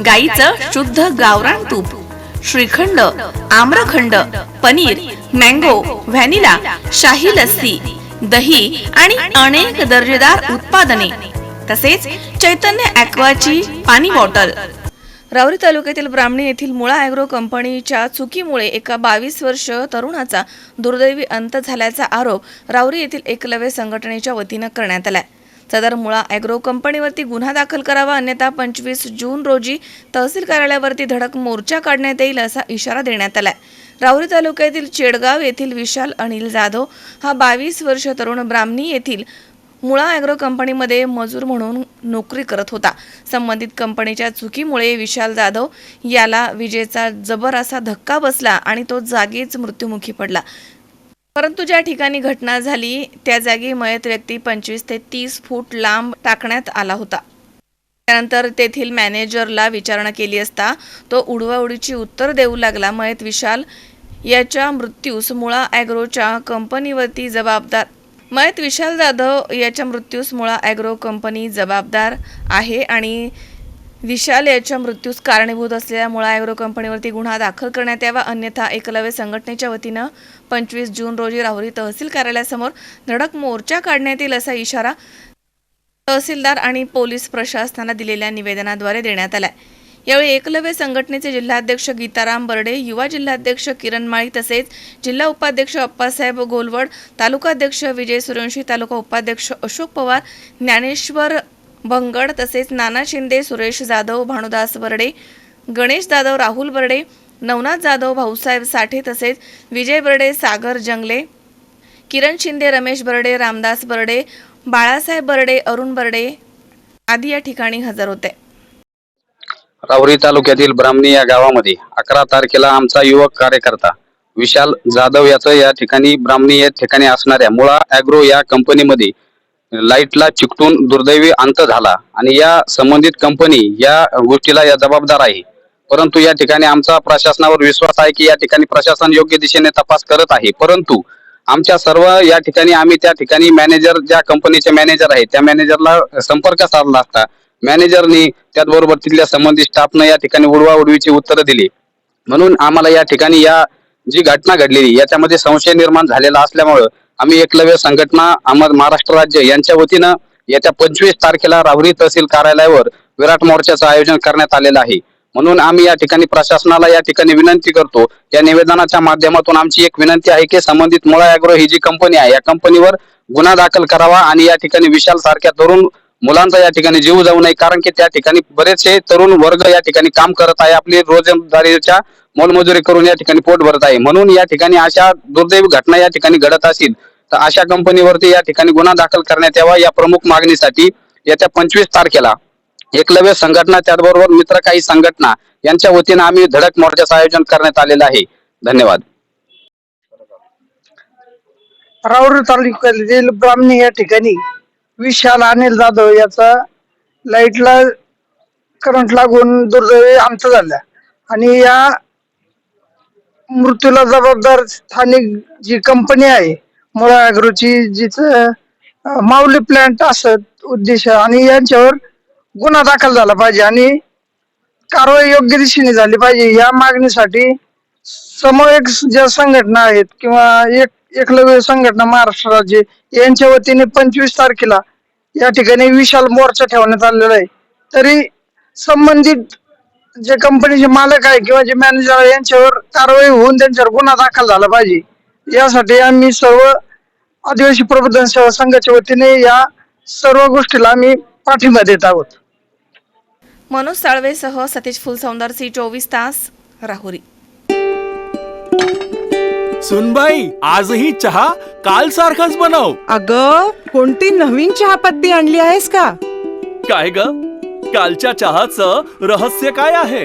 गाईचं शुद्ध गावरान तूप श्रीखंड आम्रखंड पनीर मँगो व्हॅनिला शाही लस्सी दही आणि अनेक दर्जेदार उत्पादने. तसेच चैतन्य ॲक्वाची पाणी बॉटल. रावरी तालुक्यातील ब्राह्मणी येथील मुळा ॲग्रो कंपनीच्या चुकीमुळे एका बावीस वर्ष तरुणाचा दुर्दैवी अंत झाल्याचा आरोप रावरी येथील एकलव्य संघटनेच्या वतीनं करण्यात आला आहे सदर मुळा ॲग्रो कंपनीवरती गुन्हा दाखल करावा अन्यथा पंचवीस जून रोजी तहसील कार्यालयावरती धडक मोर्चा काढण्यात येईल असा इशारा देण्यात आलाय. राहुरी तालुक्यातील चेडगाव येथील विशाल अनिल जाधव हा बावीस वर्ष तरुण ब्राह्मणी येथील मुळा ॲग्रो कंपनीमध्ये मजूर म्हणून नोकरी करत होता. संबंधित कंपनीच्या चुकीमुळे विशाल जाधव याला विजेचा जबर असा धक्का बसला आणि तो जागीच मृत्युमुखी पडला. परंतु ज्या ठिकाणी घटना झाली त्या जागी मयत व्यक्ती पंचवीस ते तीस फूट लांब टाकण्यात आला होता. त्यानंतर तेथील मॅनेजरला विचारणा केली असता तो उडवाउडीची उत्तर देऊ लागला. मयत विशाल याच्या मृत्यूस मुळा ॲग्रोच्या कंपनीवरती जबाबदार. मयत विशाल जाधव याच्या मृत्यूस मुळा ॲग्रो कंपनी जबाबदार आहे आणि विशाल याच्या मृत्यूस कारणीभूत असलेल्या मुळा ॲग्रो कंपनीवरती गुन्हा दाखल करण्यात यावा अन्यथा एकलव्य संघटनेच्या वतीनं पंचवीस जून रोजी राहुरी तहसील कार्यालयासमोर धडक मोर्चा काढण्यात येईल असा इशारा तहसीलदार आणि पोलीस प्रशासनाला दिलेल्या निवेदनाद्वारे देण्यात आलाय. यावेळी एकलव्य संघटनेचे जिल्हाध्यक्ष गीताराम बर्डे युवा जिल्हाध्यक्ष किरण माळी तसेच जिल्हा उपाध्यक्ष अप्पासाहेब गोलवड तालुकाध्यक्ष विजय सुरवंशी तालुका उपाध्यक्ष अशोक पवार ज्ञानेश्वर भंगड तसेच नाना शिंदे सुरेश जाधव भानुदास बर्डे गणेश जाधव राहुल बर्डे नवनाथ जाधव भाऊसाहेब साठे तसेच विजय बर्डे सागर जंगले किरण शिंदे रमेश बर्डे रामदास बर्डे बाळासाहेब बर्डे अरुण बर्डे आदी या ठिकाणी हजर होते. राहुरी तालुक्यातील ब्राह्मणी या गावामध्ये अकरा तारखेला आमचा युवक कार्यकर्ता विशाल जाधव याचं या ठिकाणी ब्राह्मणी या ठिकाणी असणाऱ्या मुळा ॲग्रो या कंपनीमध्ये लाईटला चिकटून दुर्दैवी अंत झाला. आणि या संबंधित कंपनी या गोष्टीला या जबाबदार आहे. परंतु या ठिकाणी आमचा प्रशासनावर विश्वास आहे की या ठिकाणी प्रशासन योग्य दिशेने तपास करत आहे. परंतु आमच्या सर्व या ठिकाणी आम्ही त्या ठिकाणी मॅनेजर ज्या कंपनीचे मॅनेजर आहे त्या मॅनेजरला संपर्क साधला असता मॅनेजरनी त्याचबरोबर तिथल्या संबंधित स्टाफनं या ठिकाणी उडवा उडवीची उत्तरं दिली. म्हणून आम्हाला या ठिकाणी या जी घटना घडलेली याच्यामध्ये संशय निर्माण झालेला असल्यामुळं आम्ही एकलव्य संघटना अहमद महाराष्ट्र राज्य यांच्या वतीनं येत्या पंचवीस तारखेला राहुरी तहसील कार्यालयावर विराट मोर्चाचं आयोजन करण्यात आलेलं आहे. म्हणून आम्ही या ठिकाणी प्रशासनाला या ठिकाणी विनंती करतो या निवेदनाच्या माध्यमातून आमची एक विनंती आहे की संबंधित मुळा अॅग्रो ही जी कंपनी आहे या कंपनीवर गुन्हा दाखल करावा आणि या ठिकाणी विशाल सारख्या तरुण मुलांचा या ठिकाणी जीव जाऊ नये कारण की त्या ठिकाणी बरेचसे तरुण वर्ग या ठिकाणी काम करत आहे आपली रोजंदारीच्या मोलमजुरी करून या ठिकाणी पोट भरत आहे. म्हणून या ठिकाणी अशा दुर्दैवी घटना या ठिकाणी घडत असतील तर अशा कंपनीवरती या ठिकाणी गुन्हा दाखल करण्यात यावा या प्रमुख मागणीसाठी येत्या पंचवीस तारखेला एकलव्य संघटना त्याचबरोबर मित्र काही संघटना यांच्या वतीनं आम्ही धडक मोर्चाचं आयोजन करण्यात आलेलं आहे. धन्यवाद. राऊर तालुक्यातील ब्राह्मणी या ठिकाणी विशाल अनिल जाधव याचा लाईटला करंट लागून दुर्दैवी आमचं झाला. आणि या मृत्यूला जबाबदार स्थानिक जी कंपनी आहे मुळा अॅग्रोची जिचं माऊली प्लांट असत उद्देश आणि यांच्यावर गुन्हा दाखल झाला पाहिजे आणि कारवाई योग्य दिशेने झाली पाहिजे. या मागणीसाठी समूहिक ज्या संघटना आहेत किंवा एक एकलव्य संघटना महाराष्ट्र राज्य यांच्या वतीने पंचवीस तारखेला या ठिकाणी विशाल मोर्चा ठेवण्यात आलेला आहे. तरी संबंधित जे कंपनीचे मालक आहे किंवा जे मॅनेजर आहे यांच्यावर कारवाई होऊन त्यांच्यावर गुन्हा दाखल झाला पाहिजे. यासाठी आम्ही सर्व आदिवासी प्रबोधन सेवा संघाच्या वतीने या सर्व गोष्टीला आम्ही पाठिंबा देत आहोत. मनोज साळवेसह सतीश फुलसौंदर सी चोवीस तास राहुरी. सुनबाई आजही चहा काल सारखाच बनव. अग कोणती नवीन चहापत्ती आणली आहेस का? काय ग? कालच्या चहाचं रहस्य काय आहे?